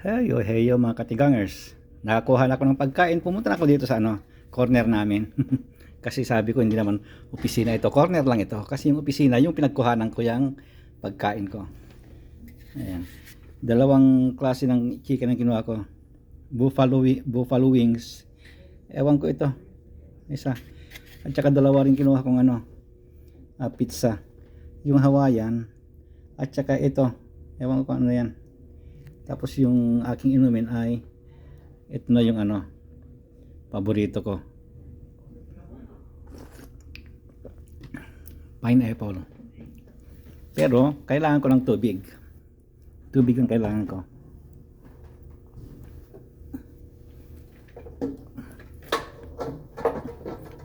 Heyo, heyo mga katigangers. Nakakuha na ako ng pagkain. Pumunta na ako dito sa ano, corner namin. Kasi sabi ko hindi naman opisina ito. Corner lang ito. Kasi yung opisina, yung pinagkuhanan ko yung pagkain ko. Ayan. Dalawang klase ng chicken ang kinuha ko. Buffalo, buffalo wings. Ewan ko ito. Isa. At saka dalawa rin kinuha kong ano, ah, pizza. Yung Hawaiian. At saka ito. Ewan ko ano yan. Tapos yung aking inumin ay ito na yung ano paborito ko. Pineapple. Pero kailangan ko ng tubig. Tubig ang kailangan ko.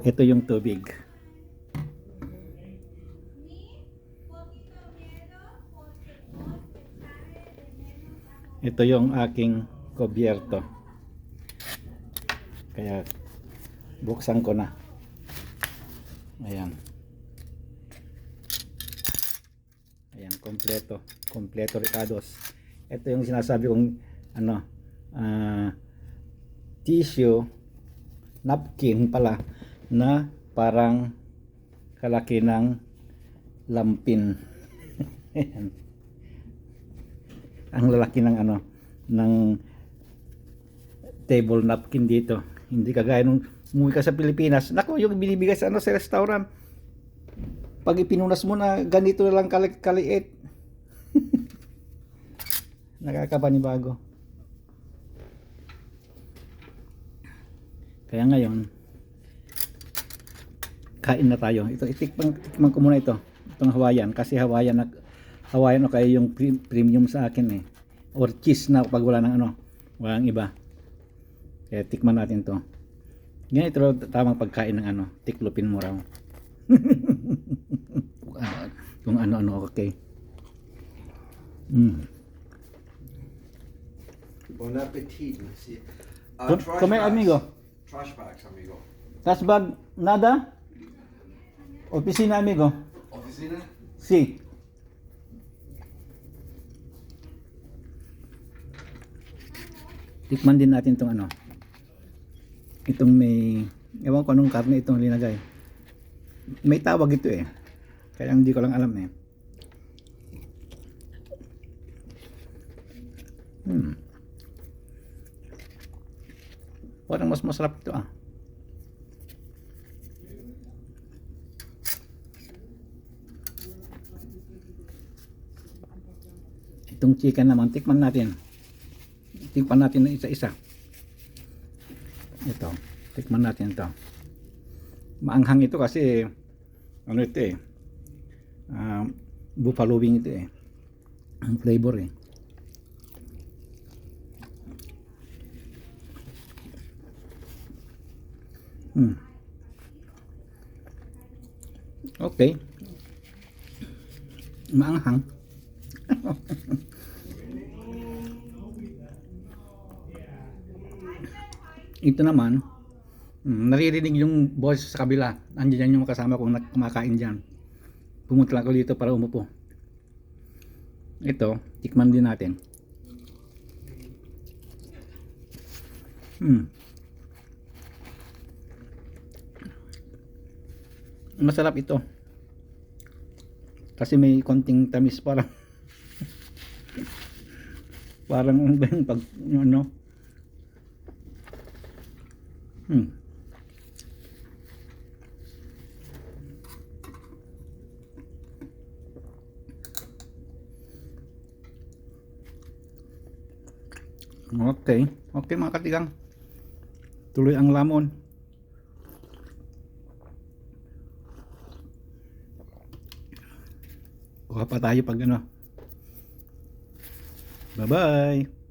Ito yung tubig. Ito yung aking kobyerto. Kaya buksan ko na. Ayan. Ayan, kompleto. Kompleto Ricardos. Ito yung sinasabi kong ano, ah, tissue, napkin pala, na parang kalaki ng lampin. Ayan ang lalaki ng ano ng table napkin dito. Hindi kagaya nung umuwi ka sa Pilipinas. Nako yung binibigay sa ano sa restaurant. Pag ipinunas mo na ganito na lang kali kaliit. Nakakapanibago kaya ngayon kain na tayo. Ito itikman, itikman ko muna ito. Itong Hawaiian kasi Hawaiian na Hawaiian o kaya yung pre- premium sa akin eh. Or cheese na pag wala ng ano, walang iba. Kaya tikman natin to. Ganito raw tamang pagkain ng ano, tiklopin mo raw. kung ano, kung ano-ano okay. Mm. Bon appetit, monsieur. Trash come, bags. amigo. Trash bags, amigo. Tas bag, nada? Opisina amigo. Oficina? Si. Tikman din natin itong ano. Itong may, ewan ko anong karne itong linagay. May tawag ito eh. Kaya hindi ko lang alam eh. Hmm. Parang mas masarap ito ah. Itong chicken naman, tikman natin. Tikman natin na isa-isa. Ito, tikman natin ito. Maanghang ito kasi, ano ito eh, ah, buffalo wing ito eh. Ang flavor eh. Hmm. Okay. Maanghang. ito naman, mm, naririnig yung boses sa kabila. Andiyan yan yung kasama kong kumakain dyan. Pumunta lang ako dito para umupo. Ito, tikman din natin. Hmm. Masarap ito. Kasi may konting tamis parang parang pag ano hmm. Okay. Okay mga katigang. Tuloy ang lamon. Kuha pa tayo pag ano. Bye-bye.